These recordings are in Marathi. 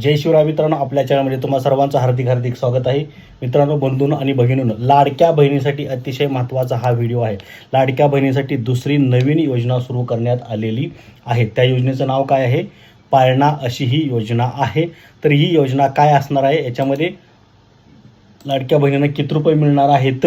जय शिवराय मित्रांनो आपल्या चॅनलमध्ये तुम्हा सर्वांचं हार्दिक हार्दिक स्वागत आहे. मित्रांनो बंधून आणि भगिनीनं लाडक्या बहिणीसाठी अतिशय महत्त्वाचा हा व्हिडिओ आहे. लाडक्या बहिणीसाठी दुसरी नवीन योजना सुरू करण्यात आलेली आहे. त्या योजनेचं नाव काय आहे? पाळणा अशी ही योजना आहे. तर ही योजना काय असणार आहे? याच्यामध्ये लाडक्या बहिणींना किती रुपये मिळणार आहेत?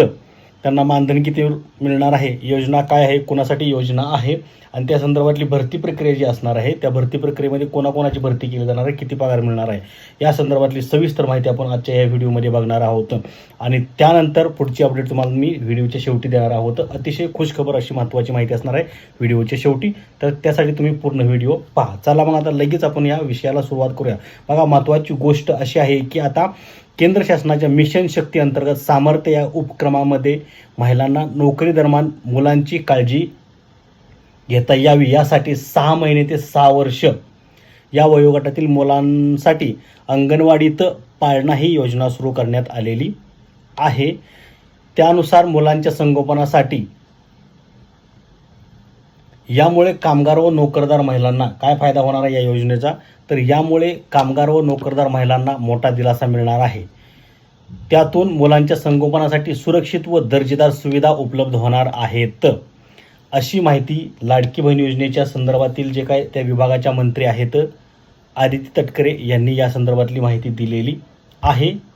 त्यांना मानधन किती मिळणार आहे? योजना काय आहे? कोणासाठी योजना आहे? आणि त्या संदर्भातली भरती प्रक्रिया जी असणार आहे त्या भरती प्रक्रियेमध्ये कोणाकोणाची भरती केली जाणार आहे? किती पगार मिळणार आहे? या संदर्भातली सविस्तर माहिती आपण आजच्या या व्हिडिओमध्ये बघणार आहोत. आणि त्यानंतर पुढची अपडेट तुम्हाला मी व्हिडिओच्या शेवटी देणार आहोत. अतिशय खुशखबर अशी महत्त्वाची माहिती असणार आहे व्हिडिओच्या शेवटी. तर त्यासाठी तुम्ही पूर्ण व्हिडिओ पहा. चला मग आता लगेच आपण या विषयाला सुरुवात करूया. बघा महत्त्वाची गोष्ट अशी आहे की आता केंद्र शासनाच्या मिशन शक्ती अंतर्गत सामर्थ्य या उपक्रमामध्ये महिलांना नोकरी दरम्यान मुलांची काळजी घेता यावी. यासाठी सहा महिने ते सहा वर्ष या वयोगटातील मुलांसाठी अंगणवाडीत पाळणा ही योजना सुरू करण्यात आलेली आहे. त्यानुसार मुलांच्या संगोपनासाठी यामुळे कामगार व नोकरदार महिलांना काय फायदा होणार आहे या योजनेचा? तर यामुळे कामगार व नोकरदार महिलांना मोठा दिलासा मिळणार आहे. त्यातून मुलांच्या संगोपनासाठी सुरक्षित व दर्जेदार सुविधा उपलब्ध होणार आहेत. अशी माहिती लाडकी बहीण योजनेच्या संदर्भातील जे काय त्या विभागाच्या मंत्री आहेत आदित्य तटकरे यांनी या संदर्भातली माहिती दिलेली आहे.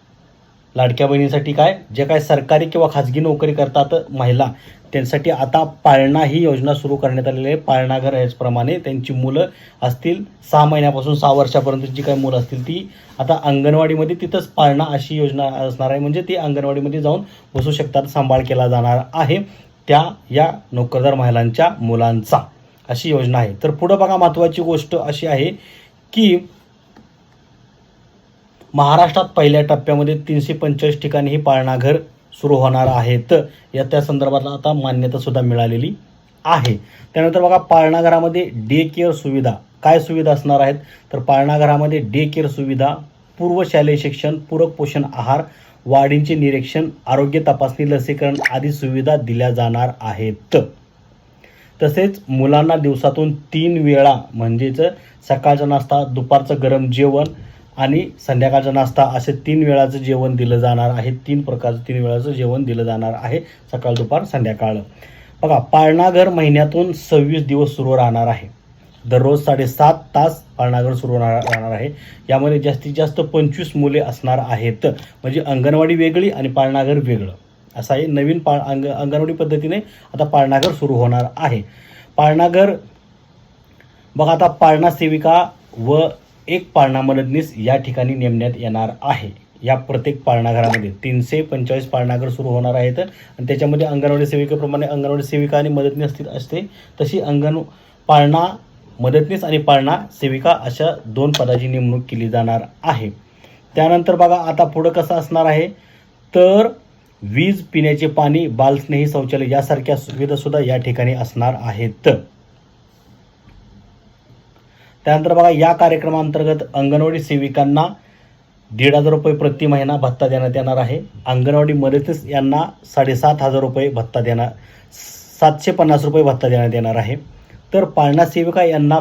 लाडक्या बहिणीसाठी काय? जे काय सरकारी किंवा खाजगी नोकरी करतात महिला त्यांसाठी आता पाळणा ही योजना सुरू करण्यात आलेली आहे. पाळणाघर याचप्रमाणे ह्याचप्रमाणे त्यांची मुलं असतील सहा महिन्यापासून सहा वर्षापर्यंत जी काही मुलं असतील ती आता अंगणवाडीमध्ये तिथंच पाळणा अशी योजना असणार आहे. म्हणजे ती अंगणवाडीमध्ये जाऊन बसू शकतात सांभाळ केला जाणार आहे त्या या नोकरदार महिलांच्या मुलांचा अशी योजना आहे. तर पुढं बघा महत्त्वाची गोष्ट अशी आहे की महाराष्ट्रात पहिल्या टप्प्यामध्ये तीनशे पंचेचाळीस ठिकाणी ही पाळणाघर सुरू होणार आहेत. या त्या संदर्भातला आता मान्यता सुद्धा मिळालेली आहे. त्यानंतर बघा पाळणाघरामध्ये डे केअर सुविधा काय सुविधा असणार आहेत? तर पाळणाघरामध्ये डे केअर सुविधा पूर्वशालेय शिक्षण पूरक पोषण आहार वाढींचे निरीक्षण आरोग्य तपासणी लसीकरण आदी सुविधा दिल्या जाणार आहेत. तसेच मुलांना दिवसातून तीन वेळा म्हणजेच सकाळचा नाश्ता दुपारचं गरम जेवण आणि संध्याकाळचा नाश्ता असे तीन वेळाचं जेवण दिलं जाणार आहे. तीन प्रकारचं तीन वेळाचं जेवण दिलं जाणार आहे सकाळ दुपार संध्याकाळ. बघा पाळणाघर महिन्यातून सव्वीस दिवस सुरू राहणार आहे. दररोज साडेसात तास पाळणाघर सुरू राहणार राहणार आहे. यामध्ये जास्तीत जास्त पंचवीस मुले असणार आहेत. म्हणजे अंगणवाडी वेगळी आणि पाळणाघर वेगळं. असं आहे नवीन पाळ अंग अंगणवाडी पद्धतीने आता पाळणाघर सुरू होणार आहे. पाळणाघर बघा आता पाळणा सेविका व एक पाळणा मदतनीस या ठिकाणी नेमण्यात येणार आहे. या प्रत्येक पाळणाघरामध्ये तीनशे पंचेचाळीस पाळणाघर सुरू होणार आहेत आणि त्याच्यामध्ये अंगणवाडी सेविकेप्रमाणे अंगणवाडी सेविका आणि मदतनीस असतील असते. तशी अंगण पाळणा मदतनीस आणि पाळणा सेविका अशा दोन पदाची नेमणूक केली जाणार आहे. त्यानंतर बघा आता पुढं कसं असणार आहे? तर वीज पिण्याचे पाणी बालस्नेही शौचालय यासारख्या सुविधासुद्धा या ठिकाणी असणार आहेत. त्यानंतर बघा या कार्यक्रमांतर्गत अंगणवाडी सेविकांना दीड हजार रुपये प्रति महिना भत्ता देण्यात येणार आहे. अंगणवाडी मदतीस यांना साडेसात हजार रुपये भत्ता देणार सातशे पन्नास रुपये भत्ता देण्यात येणार आहे. तर पाळणा सेविका यांना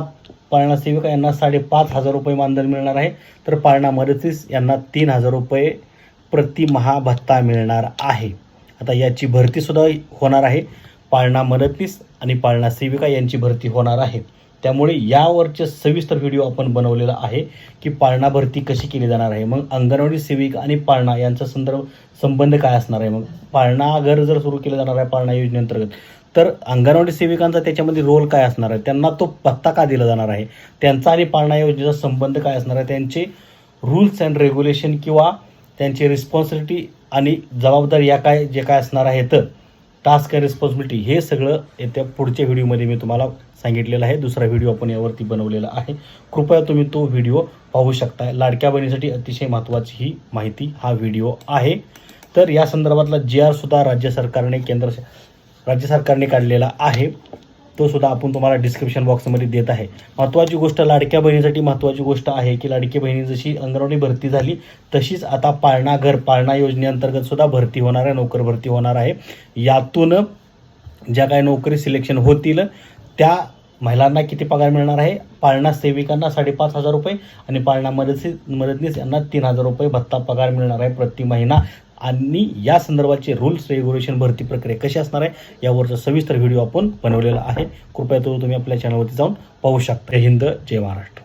पाळणा सेविका यांना साडेपाच हजार रुपये मानधन मिळणार आहे. तर पाळणा मदतीस यांना तीन हजार रुपये प्रतिमहा भत्ता मिळणार आहे. आता याची भरतीसुद्धा होणार आहे. पाळणा मदतीस आणि पाळणा सेविका यांची भरती होणार आहे. त्यामुळे यावरचे सविस्तर व्हिडिओ आपण बनवलेला आहे की पाळणा भरती कशी केली जाणार आहे. मग अंगणवाडी सेविका आणि पाळणा यांचा संदर्भ संबंध काय असणार आहे? मग पाळणा घर जर सुरू केलं जाणार आहे पाळणा योजनेअंतर्गत तर अंगणवाडी सेविकांचा त्याच्यामध्ये रोल काय असणार आहे? त्यांना तो पत्ता का दिला जाणार आहे? त्यांचा आणि पाळणा योजनेचा संबंध काय असणार आहे? त्यांचे रूल्स अँड रेग्युलेशन किंवा त्यांची रिस्पॉन्सिबिलिटी आणि जबाबदारी या काय जे काय असणार आहे तर टास्क आणि रिस्पॉन्सिबिलिटी हे सगळं येत्या पुढच्या व्हिडिओमध्ये मी तुम्हाला सांगितलेलं आहे. दुसरा व्हिडिओ आपण यावरती बनवलेला आहे. कृपया तुम्ही तो व्हिडिओ पाहू शकता लाडक्या बहिणीसाठी अतिशय महत्त्वाची ही माहिती हा व्हिडिओ आहे. तर या संदर्भातला जी आर सुद्धा राज्य सरकारने केंद्र राज्य सरकारने काढलेला आहे. तो सुद्धा आपण तुम्हाला डिस्क्रिप्शन बॉक्समध्ये देत आहे. महत्त्वाची गोष्ट लाडक्या बहिणीसाठी महत्त्वाची गोष्ट आहे की लाडकी बहिणी जशी अंगणवाडी भरती झाली तशीच आता पाळणा घर पाळणा योजनेअंतर्गत सुद्धा भरती होणार आहे नोकर भरती होणार आहे. यातून ज्या काही नोकरी सिलेक्शन होतील त्या महिलांना किती पगार मिळणार आहे? पाळणा सेविकांना साडेपाच हजार रुपये आणि पाळणा मदत मदतनीस यांना तीन हजार रुपये भत्ता पगार मिळणार आहे प्रति महिना. आणि या संदर्भाचे रूल्स रेग्युलेशन भरती प्रक्रिया कशी असणार आहे यावरचा सविस्तर व्हिडिओ आपण बनवलेला आहे. कृपया तो तुम्ही आपल्या चॅनलवरती जाऊन पाहू शकता. हिंद जय महाराष्ट्र.